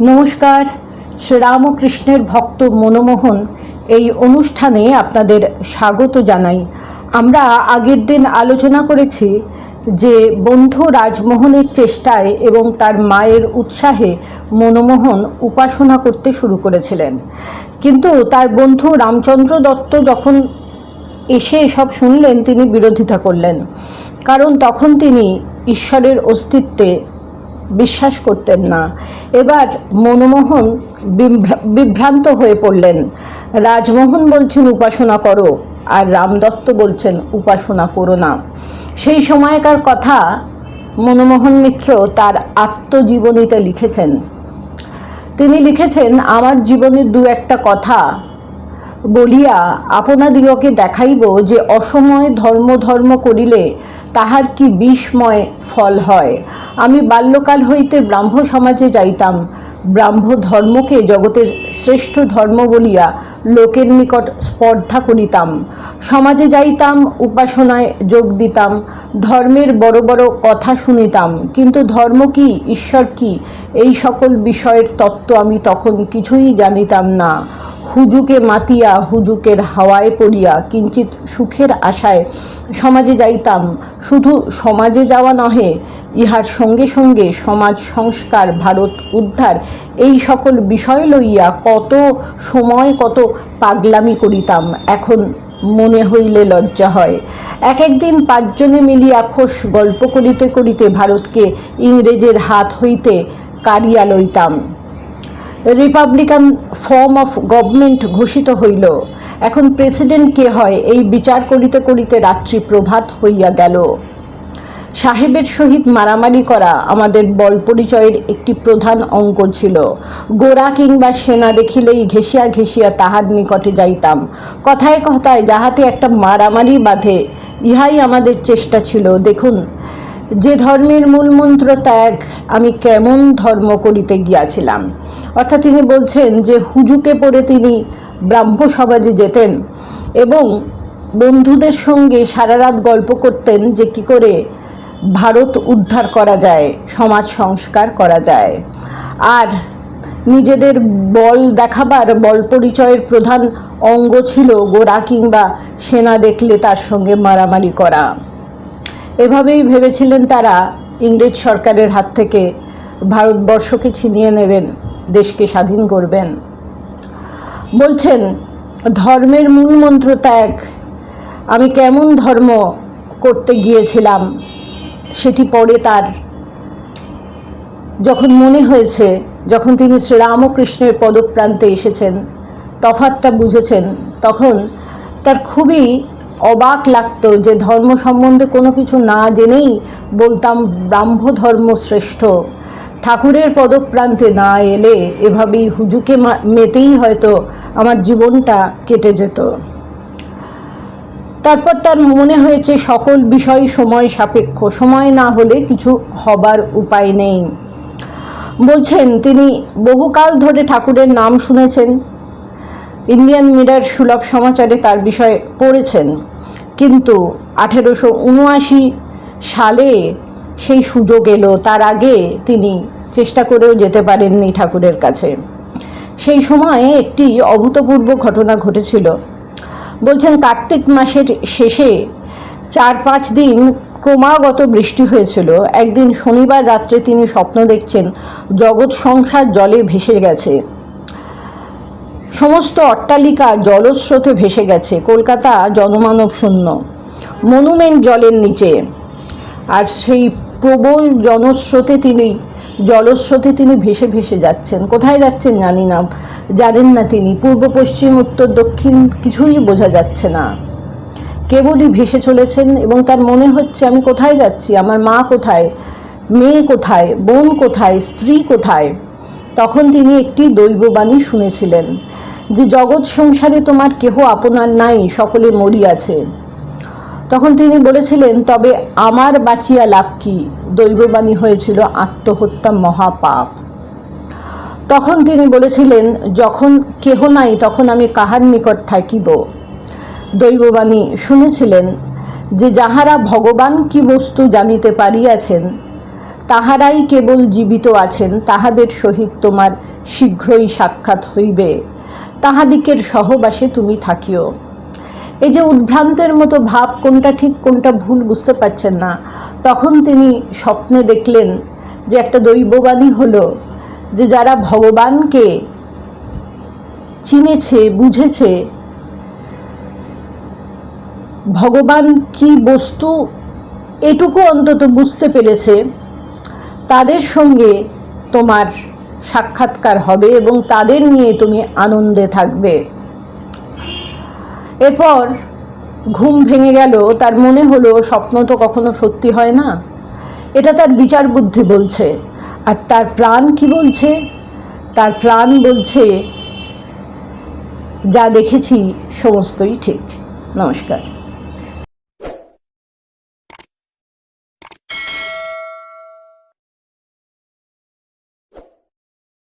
নমস্কার। শ্রীরামকৃষ্ণের ভক্ত মনমোহন এই অনুষ্ঠানে আপনাদের স্বাগত জানাই। আমরা আগের দিন আলোচনা করেছি যে বন্ধু রাজমোহনের চেষ্টায় এবং তার মায়ের উৎসাহে মনমোহন উপাসনা করতে শুরু করেছিলেন। কিন্তু তার বন্ধু রামচন্দ্র দত্ত যখন এসে এসব শুনলেন, তিনি বিরোধিতা করলেন। কারণ তখন তিনি ঈশ্বরের অস্তিত্বে বিশ্বাস করতেন না। এবার মনমোহন বিভ্রান্ত হয়ে পড়লেন। রাজমোহন বলছেন, উপাসনা করো। আর রামদত্ত বলছেন, উপাসনা করো না। সেই সময়কার কথা মনমোহন মিত্র তার আত্মজীবনীতে লিখেছেন। তিনি লিখেছেন, আমার জীবনের দু একটা কথা বলিয়া আপনাদিগকে দেখাইব যে অসময়ে ধর্ম ধর্ম করিলে তাহার কি বিস্ময় ফল হয়? আমি বাল্যকাল হইতে ব্রাহ্ম সমাজে যাইতাম। ব্রাহ্ম ধর্মকে জগতের শ্রেষ্ঠ ধর্ম বলিয়া লোকের নিকট স্পর্ধা করিতাম। সমাজে যাইতাম, উপাসনায় যোগ দিতাম, ধর্মের বড় বড় কথা শুনিতাম। কিন্তু ধর্ম কি, ঈশ্বর কি, এই সকল বিষয়ের তত্ত্ব আমি তখন কিছুই জানিতাম না। হুজুকে মাতিয়া, হুজুকের হাওয়ায় পড়িয়া কিঞ্চিত সুখের আশায় সমাজে যাইতাম। শুধু সমাজে যাওয়া নহে, ইহার সঙ্গে সঙ্গে সমাজ সংস্কার, ভারত উদ্ধার, এই সকল বিষয় লইয়া কত সময় কত পাগলামি করিতাম, এখন মনে হইলে লজ্জা হয়। এক একদিন পাঁচজনে মিলিয়া খোস গল্প করিতে করিতে ভারতকে ইংরেজের হাত হইতে কাড়িয়া লইতাম। রিপাবলিকান ফর্ম অফ গভর্নমেন্ট ঘোষিত হইল। এখন প্রেসিডেন্ট কে হয়? এই বিচার করিতে করিতে রাত্রি প্রভাত হইয়া গেল। সাহেবের সহিত মারামারি করা আমাদের বল পরিচয়ের একটি প্রধান অঙ্ক ছিল। গোড়া কিংবা সেনা দেখিলেই ঘেঁষিয়া ঘেঁষিয়া তাহার নিকটে যাইতাম। কথায় কথায় যাহাতে একটা মারামারি বাঁধে, ইহাই আমাদের চেষ্টা ছিল। দেখুন যে ধর্মের মূলমন্ত্র ত্যাগ, আমি কেমন ধর্ম করিতে গিয়াছিলাম? অর্থাৎ তিনি বলছেন যে, হুজুকে পড়ে তিনি ব্রাহ্ম সমাজে যেতেন এবং বন্ধুদের সঙ্গে সারা রাত গল্প করতেন যে, কি করে ভারত উদ্ধার করা যায়, সমাজ সংস্কার করা যায়। আর নিজেদের বল দেখাবার, বল পরিচয়ের প্রধান অঙ্গ ছিল গোড়া কিংবা সেনা দেখলে তার সঙ্গে মারামারি করা। এভাবেই ভেবেছিলেন তারা ইংরেজ সরকারের হাত থেকে ভারতবর্ষকে ছিনিয়ে নেবেন, দেশকে স্বাধীন করবেন। বলছেন, ধর্মের মূল মন্ত্র ত্যাগ আমি কেমন ধর্ম করতে গিয়েছিলাম সেটি পরে তার যখন মনে হয়েছে, যখন তিনি শ্রীরামকৃষ্ণের পদপ্রান্তে এসেছেন তফাতটা বুঝেছেন, তখন তার খুবই অবাক লাগতো যে ধর্ম সম্বন্ধে কোনো কিছু না জেনেই বলতাম ব্রাহ্ম ধর্ম শ্রেষ্ঠ। ঠাকুরের পদপ্রান্তে না এলে এভাবেই হুজুকে মেতেই হয়তো আমার জীবনটা কেটে যেত। তারপর তার মনে হয়েছে সকল বিষয় সময় সাপেক্ষ, সময় না হলে কিছু হবার উপায় নেই। বলছেন, তিনি বহুকাল ধরে ঠাকুরের নাম শুনেছেন। ইন্ডিয়ান মিরার সুলভ সমাচারে তার বিষয়ে পড়েছেন। কিন্তু আঠেরোশো উনআশি সালে সেই সুযোগ এলো। তার আগে তিনি চেষ্টা করেও যেতে পারেননি ঠাকুরের কাছে। সেই সময়ে একটি অভূতপূর্ব ঘটনা ঘটেছিল। বলছেন, কার্তিক মাসের শেষে চার পাঁচ দিন ক্রমাগত বৃষ্টি হয়েছিল। একদিন শনিবার রাত্রে তিনি স্বপ্ন দেখছেন, জগৎ সংসার জলে ভেসে গেছে। সমস্ত অট্টালিকা জলস্রোতে ভেসে গেছে। কলকাতা জনমানব শূন্য। মনুমেন্ট জলের নিচে। আর সেই প্রবল জনস্রোতে তিনি, জলস্রোতে তিনি ভেসে ভেসে যাচ্ছেন। কোথায় যাচ্ছেন জানি না। জানেন না তিনি। পূর্ব, পশ্চিম, উত্তর, দক্ষিণ কিছুই বোঝা যাচ্ছে না। কেবলই ভেসে চলেছেন এবং তার মনে হচ্ছে, আমি কোথায় যাচ্ছি? আমার মা কোথায়? মেয়ে কোথায়? বোন কোথায়? স্ত্রী কোথায়? তখন তিনি একটি দৈববাণী শুনেছিলেন যে, জগৎ সংসারে তোমার কেহ আপনার নাই, সকলে মরিয়াছে। তখন তিনি বলেছিলেন, তবে আমার বাঁচিয়া লাভ কি? দৈববাণী হয়েছিল আত্মহত্যা মহাপাপ। তখন তিনি বলেছিলেন, যখন কেহ নাই, তখন আমি কাহার নিকট থাকিব? দৈববাণী শুনেছিলেন যে, যাহারা ভগবান কি বস্তু জানিতে পারিয়াছেন তাহারাই কেবল জীবিত আছেন, তাহাদের সহিত তোমার শীঘ্রই সাক্ষাৎ হইবে। তাহাদিকের সহবাসে তুমি থাকিও। এই যে উদ্ভ্রান্তের মতো ভাব, কোনটা ঠিক, কোনটা ভুল বুঝতে পারছেন না। তখন তিনি স্বপ্নে দেখলেন যে একটা দৈববাণী হলো যে যারা ভগবানকে চিনেছে, বুঝেছে, ভগবান কি বস্তু, এটুকু অন্তত বুঝতে পেরেছে তাদের সঙ্গে তোমার সাক্ষাৎকার হবে এবং তাদের নিয়ে তুমি আনন্দে থাকবে। এরপর ঘুম ভেঙে গেল, তার মনে হলো স্বপ্ন তো কখনো সত্যি হয় না। এটা তার বিচার বুদ্ধি বলছে। আর তার প্রাণ কি বলছে? তার প্রাণ বলছে, যা দেখেছি সমস্তই ঠিক। নমস্কার।